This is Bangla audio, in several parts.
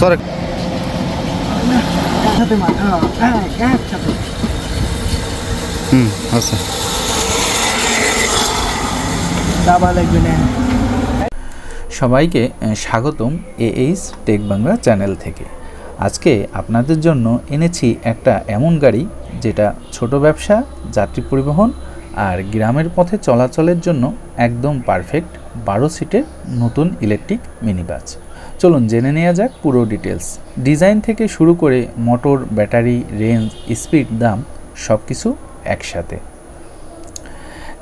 সরে। হুম আচ্ছা সবাইকে স্বাগতম এএইচ টেক বাংলা চ্যানেল থেকে। আজকে আপনাদের জন্য এনেছি একটা এমন গাড়ি, যেটা ছোট ব্যবসা, যাত্রী পরিবহন আর গ্রামের পথে চলাচলের জন্য একদম পারফেক্ট বারো সিটের নতুন ইলেকট্রিক মিনি বাস চলুন জেনে নেওয়া যাক পুরো ডিটেলস ডিজাইন থেকে শুরু করে মোটর, ব্যাটারি, রেঞ্জ, স্পিড, দাম সব কিছু একসাথে।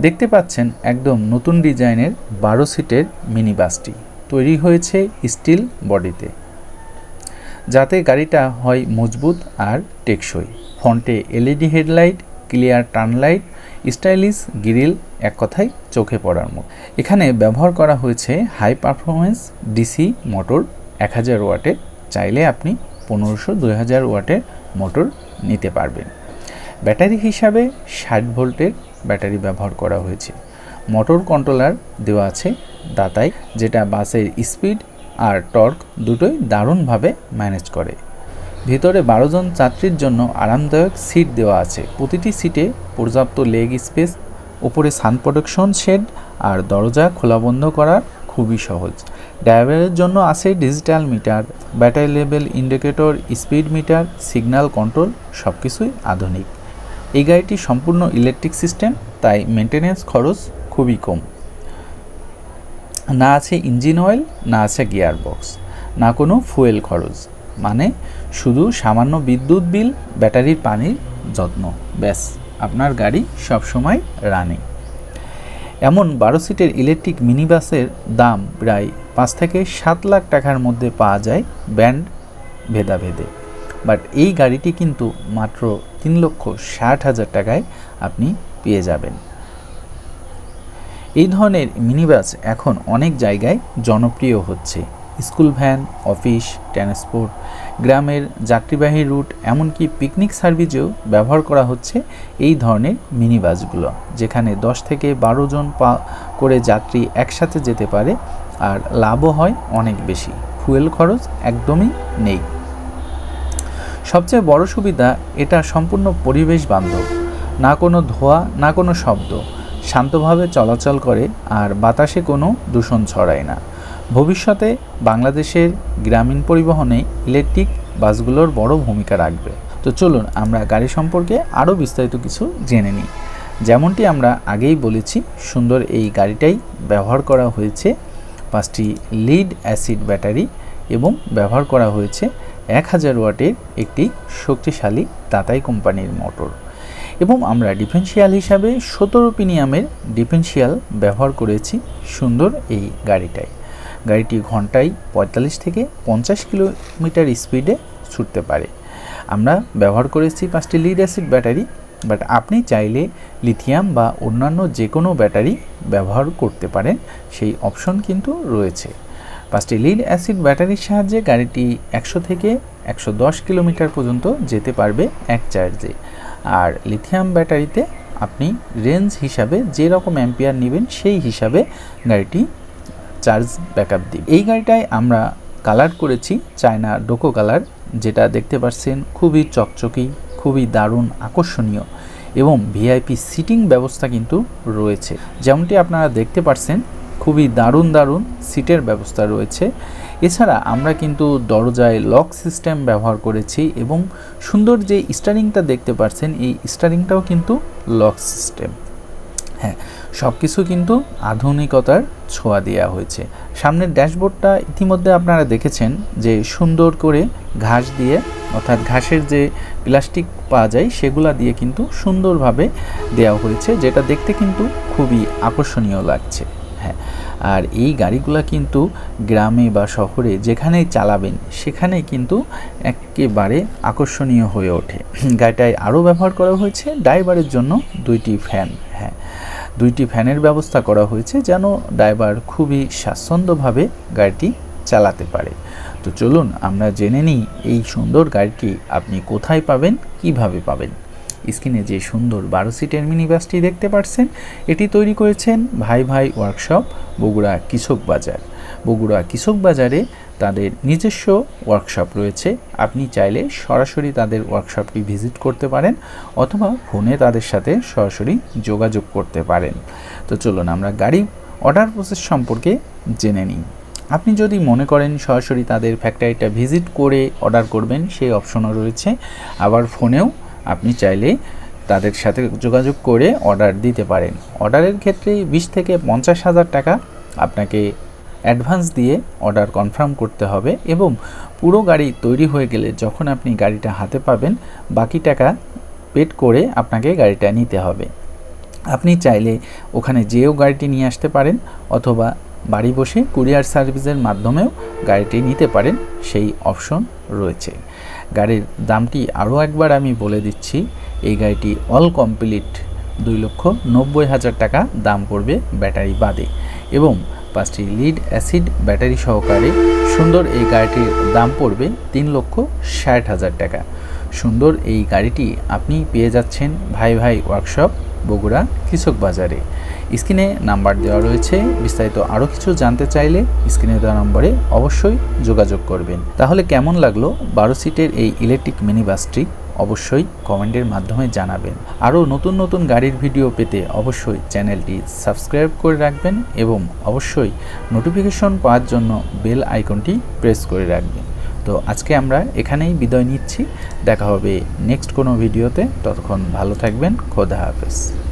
দেখতে পাচ্ছেন একদম নতুন ডিজাইনের বারো সিটের মিনি বাসটি তৈরি হয়েছে স্টিল বডিতে। যাতে গাড়িটা হয় মজবুত আর টেকসই। ফ্রন্টে LED headlight clear turn light stylish grill এক কথায় চোখে পড়ার মতো। এখানে ব্যবহার করা হয়েছে হাই পারফরমেন্স ডিসি মোটর এক হাজার ওয়াটের চাইলে আপনি পনেরোশো, দুই হাজার ওয়াটের মোটর নিতে পারবেন। ব্যাটারি হিসাবে ষাট ভোল্টের ব্যাটারি ব্যবহার করা হয়েছে। মোটর কন্ট্রোলার দেওয়া আছে দাতায়, যেটা বাসের স্পিড আর টর্ক দুটোই দারুণভাবে ম্যানেজ করে। ভিতরে বারো জন যাত্রীর জন্য আরামদায়ক সিট দেওয়া আছে। প্রতিটি সিটে পর্যাপ্ত লেগ স্পেস ওপরে সান প্রোটেকশন শেড আর দরজা খোলা বন্ধ করা খুবই সহজ। ড্রাইভারের জন্য আছে digital meter battery level indicator speed meter signal control সব কিছুই আধুনিক। এই গাড়িটি সম্পূর্ণ ইলেকট্রিক সিস্টেম তাই মেনটেনেন্স খরচ খুবই কম। না আছে ইঞ্জিন অয়েল না আছে গিয়ার বক্স না কোনো ফুয়েল খরচ। মানে শুধু সামান্য বিদ্যুৎ বিল, ব্যাটারির পানির যত্ন। ব্যাস, আপনার গাড়ি সবসময় রানিং এমন বারো সিটের ইলেকট্রিক মিনি বাসের দাম প্রায় পাঁচ থেকে সাত লাখ টাকার মধ্যে পাওয়া যায় ব্যান্ড ভেদাভেদে। বাট এই গাড়িটি কিন্তু মাত্র তিন লক্ষ ষাট হাজার টাকায় আপনি পেয়ে যাবেন। এই ধরনের মিনিবাস এখন অনেক জায়গায় জনপ্রিয় হচ্ছে। স্কুল ভ্যান, অফিস ট্রান্সপোর্ট গ্রামের যাত্রীবাহী রুট, এমনকি পিকনিক সার্ভিসেও ব্যবহার করা হচ্ছে এই ধরনের মিনি বাসগুলো যেখানে দশ থেকে বারো জন পা করে যাত্রী একসাথে যেতে পারে আর লাভও হয় অনেক বেশি। ফুয়েল খরচ একদমই নেই। সবচেয়ে বড় সুবিধা, এটা সম্পূর্ণ পরিবেশ বান্ধব। না কোনো ধোঁয়া, না কোনো শব্দ। শান্তভাবে চলাচল করে আর বাতাসে কোনো দূষণ ছড়ায় না। ভবিষ্যতে বাংলাদেশের গ্রামীণ পরিবহনে ইলেকট্রিক বাসগুলোর বড় ভূমিকা রাখবে। তো চলুন আমরা গাড়ি সম্পর্কে আরও বিস্তারিত কিছু জেনে নিই। যেমনটি আমরা আগেই বলেছি, সুন্দর এই গাড়িটাই ব্যবহার করা হয়েছে পাঁচটি লিড অ্যাসিড ব্যাটারি এবং ব্যবহার করা হয়েছে এক হাজার ওয়াটের একটি শক্তিশালী টাটাই কোম্পানির মোটর এবং আমরা ডিফেন্সিয়াল হিসাবে সতেরো পিনিয়ামের ডিফেন্সিয়াল ব্যবহার করেছি সুন্দর এই গাড়িটায় গাড়িটি ঘন্টায় পঁয়তাল্লিশ থেকে পঞ্চাশ কিলোমিটার স্পিডে ছুটতে পারে। আমরা ব্যবহার করেছি পাঁচটি লিড অ্যাসিড ব্যাটারি বাট আপনি চাইলে লিথিয়াম বা অন্যান্য যে কোনো ব্যাটারি ব্যবহার করতে পারেন, সেই অপশন কিন্তু রয়েছে। পাঁচটি লিড অ্যাসিড ব্যাটারির সাহায্যে গাড়িটি একশো থেকে একশো দশ কিলোমিটার পর্যন্ত যেতে পারবে এক চার্জে আর লিথিয়াম ব্যাটারিতে আপনি রেঞ্জ হিসাবে যে রকম অ্যাম্পিয়ার নেবেন, সেই হিসাবে গাড়িটি চার্জ ব্যাকআপ দিবে এই গাড়িটায় আমরা কালার করেছি চায়না ডোকো কালার, যেটা দেখতে পাচ্ছেন খুবই চকচকি, খুবই দারুণ, আকর্ষণীয় এবং ভিআইপি সিটিং ব্যবস্থা কিন্তু রয়েছে। যেমনটি আপনারা দেখতে পাচ্ছেন, খুবই দারুণ দারুণ সিটের ব্যবস্থা রয়েছে। এছাড়া আমরা কিন্তু দরজায় লক সিস্টেম ব্যবহার করেছি এবং সুন্দর যে স্টারিংটা দেখতে পাচ্ছেন, এই স্টারিংটাও কিন্তু লক সিস্টেম। হ্যাঁ সব কিছু কিন্তু আধুনিকতার ছোঁয়া দেওয়া হয়েছে। সামনের ড্যাশবোর্ডটা ইতিমধ্যে আপনারা দেখেছেন যে সুন্দর করে ঘাস দিয়ে, অর্থাৎ ঘাসের যে প্লাস্টিক পাওয়া যায়, সেগুলা দিয়ে কিন্তু সুন্দরভাবে দেওয়া হয়েছে, যেটা দেখতে কিন্তু খুবই আকর্ষণীয় লাগছে। হ্যাঁ আর এই গাড়িগুলো কিন্তু গ্রামে বা শহরে যেখানেই চালাবেন, সেখানেই কিন্তু একেবারে আকর্ষণীয় হয়ে ওঠে। গাড়িটায় আরও ব্যবহার করা হয়েছে, ড্রাইভারের জন্য দুইটি ফ্যান। হ্যাঁ দুইটি ফ্যানের ব্যবস্থা করা হয়েছে যেন ড্রাইভার খুবই স্বাচ্ছন্দ্যভাবে গাড়িটি চালাতে পারে। তো চলুন আমরা জেনে নিই এই সুন্দর গাড়িটি আপনি কোথায় পাবেন, কীভাবে পাবেন। স্ক্রিনে যে সুন্দর বারো সিটের মিনি বাসটি দেখতে পাচ্ছেন, এটি তৈরি করেছেন ভাই ভাই ওয়ার্কশপ বগুড়া কৃষক বাজার। বগুড়া কৃষক বাজারে তাদের নিজস্ব ওয়ার্কশপ রয়েছে। আপনি চাইলে সরাসরি তাদের ওয়ার্কশপটি ভিজিট করতে পারেন অথবা ফোনে তাদের সাথে সরাসরি যোগাযোগ করতে পারেন। তো চলুন আমরা গাড়ি অর্ডার প্রসেস সম্পর্কে জেনে নিই। আপনি যদি মনে করেন সরাসরি তাদের ফ্যাক্টরিটা ভিজিট করে অর্ডার করবেন, সেই অপশনও রয়েছে। আবার ফোনেও আপনি চাইলে তাদের সাথে যোগাযোগ করে অর্ডার দিতে পারেন। অর্ডারের ক্ষেত্রে বিশ থেকে পঞ্চাশ হাজার টাকা আপনাকে অ্যাডভান্স দিয়ে অর্ডার কনফার্ম করতে হবে এবং পুরো গাড়ি তৈরি হয়ে গেলে যখন আপনি গাড়িটা হাতে পাবেন, বাকি টাকা পেড করে আপনাকে গাড়িটা নিতে হবে। আপনি চাইলে ওখানে যেও গাড়িটি নিয়ে আসতে পারেন অথবা বাড়ি বসে কুরিয়ার সার্ভিসের মাধ্যমেও গাড়িটি নিতে পারেন, সেই অপশন রয়েছে। গাড়ির দামটি আরও একবার আমি বলে দিচ্ছি, এই গাড়িটি অল কমপ্লিট। দুই লক্ষ নব্বই হাজার টাকা দাম পড়বে ব্যাটারি বাদে এবং পাঁচটি লিড অ্যাসিড ব্যাটারি সহকারে সুন্দর এই গাড়িটির দাম পড়বে তিন লক্ষ ষাট হাজার টাকা। সুন্দর এই গাড়িটি আপনি পেয়ে যাচ্ছেন ভাই ভাই ওয়ার্কশপ বগুড়া কৃষক বাজারে। স্ক্রিনে নাম্বার দেওয়া রয়েছে, বিস্তারিত আরও কিছু জানতে চাইলে স্ক্রিনে দেওয়া নম্বরে অবশ্যই যোগাযোগ করবেন। তাহলে কেমন লাগল বারো সিটের এই ইলেকট্রিক মিনি বাসটি অবশ্যই কমেন্টের মাধ্যমে জানাবেন। আরও নতুন নতুন গাড়ির ভিডিও পেতে অবশ্যই চ্যানেলটি সাবস্ক্রাইব করে রাখবেন এবং অবশ্যই নোটিফিকেশন পাওয়ার জন্য বেল আইকনটি প্রেস করে রাখবেন। তো আজকে আমরা এখানেই বিদায় নিচ্ছি। দেখা হবে নেক্সট কোনো ভিডিওতে। ততক্ষণ ভালো থাকবেন। খোদা হাফেজ।